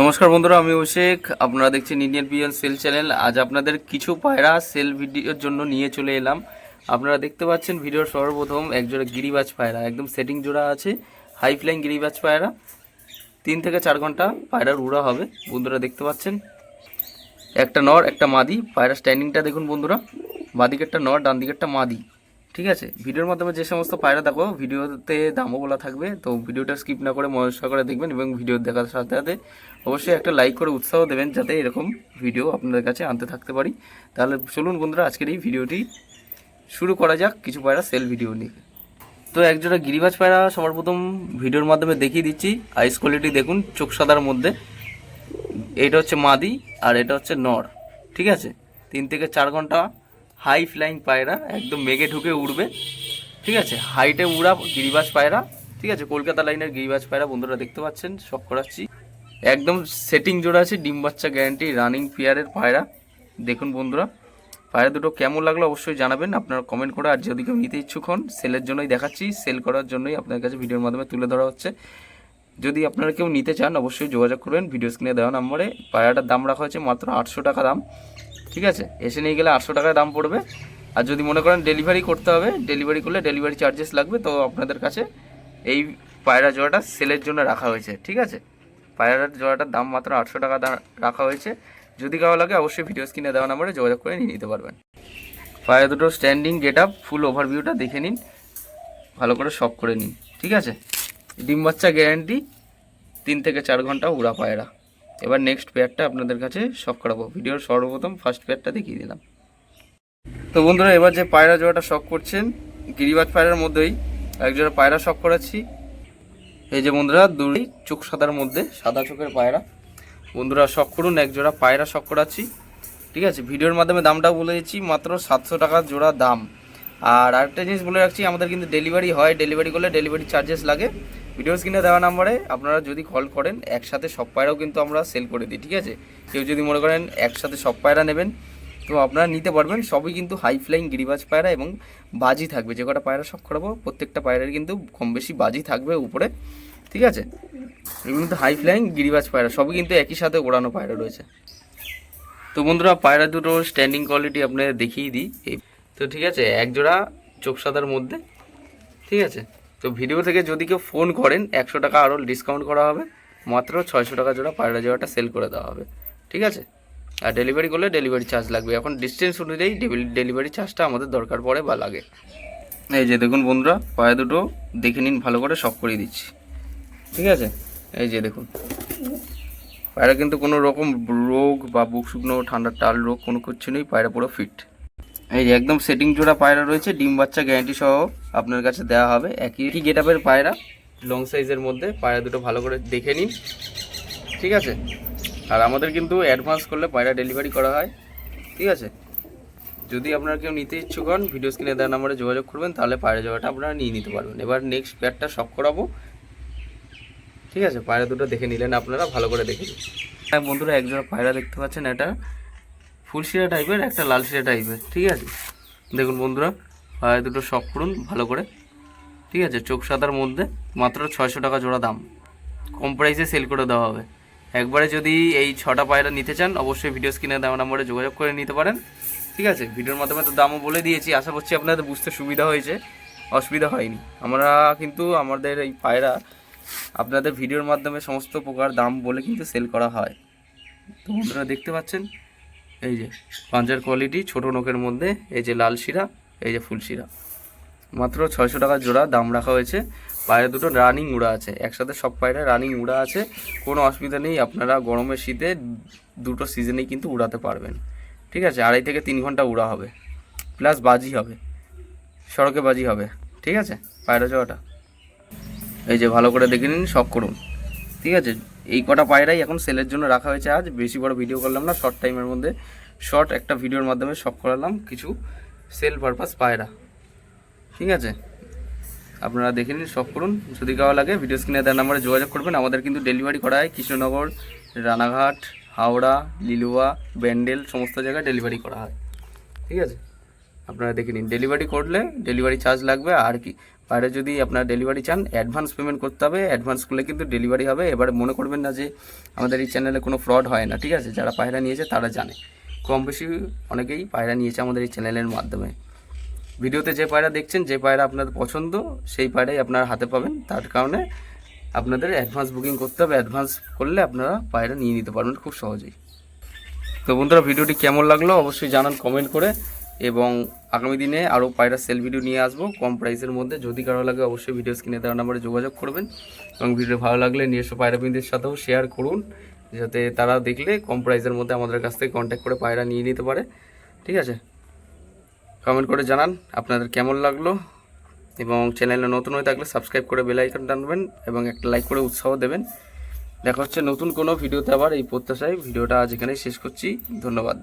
নমস্কার বন্ধুরা, আমি অভিষেক। আপনারা দেখছেন ইন্ডিয়ান পিজন সেল চ্যানেল আজ আপনাদের কিছু পায়রা সেল ভিডিওর জন্য নিয়ে চলে এলাম। আপনারা দেখতে পাচ্ছেন ভিডিওর সর্বপ্রথম একজোড়া গিরিবাজ পায়রা, একদম সেটিং জোড়া আছে হাই ফ্লাইং গিরিবাজ পায়রা। তিন থেকে চার ঘণ্টা পায়রার উড়া হবে, বন্ধুরা দেখতে পাচ্ছেন। একটা নর, একটা মাদি, পায়রা স্ট্যান্ডিংটা দেখুন বন্ধুরা। বাদিকেরটা নর ডান দিকেরটা মাদি। ঠিক আছে? ভিডিওর মাধ্যমে যে সমস্ত পায়রা, দেখো, ভিডিওতে দামও বলা থাকবে, তো ভিডিওটা স্কিপ না করে মনোযোগ করে দেখবেন এবং ভিডিও দেখার সাথে সাথে অবশ্যই একটা লাইক করে উৎসাহ দেবেন যাতে এরকম ভিডিও আপনাদের কাছে আনতে থাকতে পারি। তাহলে চলুন বন্ধুরা, আজকের এই ভিডিওটি শুরু করা যাক কিছু পায়রা সেল ভিডিও নিয়ে। তো একজোড়া গিরিবাজ পায়রা সবার প্রথম ভিডিওর মাধ্যমে দেখিয়ে দিচ্ছি। আইস কোয়ালিটি দেখুন, চোখ সাদার মধ্যে। এটা হচ্ছে মাদি আর এটা হচ্ছে নর, ঠিক আছে? তিন থেকে চার ঘণ্টা হাই ফ্লাইং পায়রা, একদম মেঘে ঢুকে উড়বে। ঠিক আছে? হাইটে উড়া গিরিবাজ পায়রা। ঠিক আছে? কলকাতা লাইনের গিরিবাজ পায়রা, বন্ধুরা দেখতে পাচ্ছেন, সব করাচ্ছি। একদম সেটিং জোড়া আছে, ডিম বাচ্চা গ্যারান্টি রানিং পেয়ারের পায়রা। দেখুন বন্ধুরা, পায়রা দুটো কেমন লাগল অবশ্যই জানাবেন, আপনারা কমেন্ট করে, আর যদি কেউ নিতে ইচ্ছুক হন সেলের জন্যই দেখাচ্ছি সেল করার জন্যই আপনার কাছে ভিডিওর মাধ্যমে তুলে ধরা হচ্ছে। যদি আপনারা কেউ নিতে চান, অবশ্যই যোগাযোগ করবেন ভিডিও স্ক্রিনে দেওয়া নম্বরে। পায়রাটার দাম রাখা হয়েছে মাত্র আটশো টাকা দাম। ঠিক আছে? এসে নিয়ে গেলে আটশো টাকায় দাম পড়বে। আর যদি মনে করেন ডেলিভারি করতে হবে ডেলিভারি করলে ডেলিভারি চার্জেস লাগবে, তো আপনাদের কাছে এই পায়রা জোড়াটা সেলের জন্য রাখা হয়েছে, ঠিক আছে? পায়রার জোড়াটার দাম মাত্র আটশো টাকা রাখা হয়েছে। যদি কারও লাগে অবশ্যই ভিডিও স্ক্রিনে দেওয়া নম্বরে যোগাযোগ করে নিয়ে নিতে পারবেন। পায়রা দুটো স্ট্যান্ডিং গেট আপ ফুল ওভারভিউটা দেখে নিন। ভালো করে শখ করে নিন, ঠিক আছে? ডিম বাচ্চা গ্যারান্টি তিন থেকে চার ঘণ্টা উড়া পায়রা। এবার নেক্সট পেয়ারটা আপনাদের কাছে শখ করাবো। ভিডিওর সর্বপ্রথম ফার্স্ট পেয়ারটা দেখিয়ে দিলাম। তো বন্ধুরা, এবার যে পায়রা জোড়াটা শখ করছেন, গিরিবাজ পায়রার মধ্যেই একজোড়া পায়রা শখ করাচ্ছি। এই যে বন্ধুরা দুই চোখ সাদার মধ্যে সাদা চোখের পায়রা। বন্ধুরা শখ করুন এক জোড়া পায়রা শখ করাচ্ছি। ঠিক আছে ভিডিওর মাধ্যমে দামটাও বলে দিচ্ছি, মাত্র সাতশো টাকা জোড়া দাম। আর আরেকটা জিনিস বলে রাখছি, আমাদের কিন্তু ডেলিভারি হয় ডেলিভারি করলে ডেলিভারি চার্জেস লাগে। ভিডিও স্ক্রিনে দেওয়া নাম্বারে আপনারা যদি কল করেন, একসাথে সব পায়রাও কিন্তু আমরা সেল করে দিই, ঠিক আছে? কেউ যদি মনে করেন একসাথে সব পায়রা নেবেন, তো আপনারা নিতে পারবেন। সবই কিন্তু হাই ফ্লাইং গিরিবাজ পায়রা এবং বাজি থাকবে। যে কটা পায়রা সব করাবো প্রত্যেকটা পায়রার কিন্তু কম বেশি বাজি থাকবে উপরে, ঠিক আছে? এগুলো কিন্তু হাই ফ্লাইং গিরিবাজ পায়রা, সবই কিন্তু একই সাথে ওড়ানো পায়রা রয়েছে। তো বন্ধুরা, পায়রা দুটো স্ট্যান্ডিং কোয়ালিটি আপনাদের দেখিয়ে দিই। তো ঠিক আছে, এক জোড়া চোখ সাদার মধ্যে, ঠিক আছে? তো ভিডিও থেকে যদি কেউ ফোন করেন, একশো টাকা আরও ডিসকাউন্ট করা হবে। মাত্র ছয়শো টাকা জোড়া পায়রা জোড়াটা সেল করে দেওয়া হবে। ঠিক আছে? আর ডেলিভারি করলে ডেলিভারি চার্জ লাগবে। এখন ডিস্টেন্স অনুযায়ী ডেলিভারি চার্জটা আমাদের দরকার পড়ে বা লাগে। এই যে দেখুন বন্ধুরা পায়রা দুটো দেখে নিন, ভালো করে সব করিয়ে দিচ্ছি। ঠিক আছে? এই যে দেখুন। পায়রা কিন্তু কোনো রকম রোগ বা বুক শুকনো ঠান্ডার টাল রোগ কোনো কিছু নেই, পায়রা পুরো ফিট এই যে একদম সেটিং জোড়া পায়রা রয়েছে ডিম বাচ্চা গ্যারান্টি সহ আপনার কাছে দেওয়া হবে। একই একই গেট আপের পায়রা লং সাইজের মধ্যে পায়রা দুটো ভালো করে দেখে নিন। ঠিক আছে? আর আমাদের কিন্তু অ্যাডভান্স করলে পায়রা ডেলিভারি করা হয়। ঠিক আছে? যদি আপনারা কেউ নিতে ইচ্ছুক হন ভিডিও স্ক্রিনে দেওয়া নাম্বারে যোগাযোগ করবেন তাহলে পায়রা জোড়াটা আপনারা নিয়ে নিতে পারবেন। এবার নেক্সট প্যাডটা সব করাবো। ঠিক আছে? পায়রা দুটো দেখে নিলেন আপনারা ভালো করে দেখে নিন। হ্যাঁ বন্ধুরা একজোড়া পায়রা দেখতে পাচ্ছেন এটা। ফুলশিরা টাইপের একটা লাল শিরা টাইপের ঠিক আছে? দেখুন বন্ধুরা পায়রা দুটো শখ করুন ভালো করে, ঠিক আছে? চোখ সাদার মধ্যে, মাত্র ছয়শো টাকা জোড়া দাম। কম প্রাইসে সেল করে দেওয়া হবে। একবারে যদি এই ছটা পায়রা নিতে চান, অবশ্যই ভিডিও স্ক্রিনে দেওয়া নম্বরে যোগাযোগ করে নিতে পারেন, ঠিক আছে? ভিডিওর মাধ্যমে তো দামও বলে দিয়েছি, আশা করছি আপনাদের বুঝতে সুবিধা হয়েছে, অসুবিধা হয়নি। আমরা কিন্তু আমাদের এই পায়রা, আপনাদের ভিডিওর মাধ্যমে সমস্ত প্রকার দাম বলে কিন্তু সেল করা হয়। তো বন্ধুরা, দেখতে পাচ্ছেন? এই যে, পাঞ্জার কোয়ালিটি ছোট নোকের মধ্যে, এই যে লাল শিরা, এই যে ফুল শিরা। মাত্র ছয়শো টাকা জোড়া, দাম রাখা হয়েছে। পায়রা দুটো রানিং উড়া আছে। একসাথে সব পায়রা রানিং উড়া আছে। কোনো অসুবিধা নেই, আপনারা গরমের শীতে দুটো সিজনেই কিন্তু উড়াতে পারবেন। ঠিক আছে? আড়াই থেকে তিন ঘণ্টা উড়া হবে। প্লাস বাজি হবে। সড়কে বাজি হবে। ঠিক আছে? পায়রা জোড়াটা। এই যে ভালো করে দেখে নিন, সব করুন। ঠিক আছে? এই কটা পায়রাই এখন সেলের জন্য রাখা হয়েছে আজ। বেশি বড় ভিডিও করলাম না শর্ট টাইমের মধ্যে। শর্ট একটা ভিডিওর মাধ্যমে সব করালাম কিছু সেল পারপাস পায়রা। ঠিক আছে? আপনারা দেখে নিন সব করুন। যদি কারও লাগে ভিডিও স্ক্রিনে দেওয়ার নাম্বারে যোগাযোগ করবেন। আমাদের কিন্তু ডেলিভারি করা হয় কৃষ্ণনগর, রানাঘাট, হাওড়া, লিলুয়া, ব্যান্ডেল, সমস্ত জায়গায় ডেলিভারি করা হয়। ঠিক আছে? আপনারা দেখে নিন। ডেলিভারি করলে ডেলিভারি চার্জ লাগবে। আর কি পায়রা যদি আপনার ডেলিভারি চান অ্যাডভান্স পেমেন্ট করতে হবে অ্যাডভান্স করলে কিন্তু ডেলিভারি হবে। এবারে মনে করবেন না যে আমাদের এই চ্যানেলে কোনো ফ্রড হয় না, ঠিক আছে? যারা পায়রা নিয়েছে তারা জানে। কম বেশি অনেকেই পায়রা নিয়েছে আমাদের এই চ্যানেলের মাধ্যমে। ভিডিওতে যে পায়রা দেখছেন, যে পায়রা আপনাদের পছন্দ, সেই পায়রাই আপনার হাতে পাবেন। তার কারণে আপনাদের অ্যাডভান্স বুকিং করতে হবে। অ্যাডভান্স করলে আপনারা পায়রা নিয়ে নিতে পারবেন খুব সহজেই। তো বন্ধুরা, ভিডিওটি কেমন লাগল অবশ্যই জানান কমেন্ট করে। এবং আগামী দিনে আরও পায়রা সেল ভিডিও নিয়ে আসব। কম প্রাইসের মধ্যে যদি কারও লাগে অবশ্যই ভিডিও স্ক্রিনে দেওয়া নাম্বারে যোগাযোগ করবেন এবং ভিডিও ভালো লাগলে নিজস্ব পায়রা বিন্দের সাথেও শেয়ার করুন, যাতে তারা দেখলে কম প্রাইসের মধ্যে আমাদের কাছ থেকে কন্ট্যাক্ট করে পায়রা নিয়ে নিতে পারে। ঠিক আছে? কমেন্ট করে জানান আপনাদের কেমন লাগল এবং চ্যানেলে নতুন হয়ে থাকলে সাবস্ক্রাইব করে বেল আইকন টানবেন এবং একটা লাইক করে উৎসাহ দেবেন। দেখা হচ্ছে নতুন কোনো ভিডিওতে আবার এই প্রত্যাশায়। ভিডিওটা আজ এখানেই শেষ করছি। ধন্যবাদ।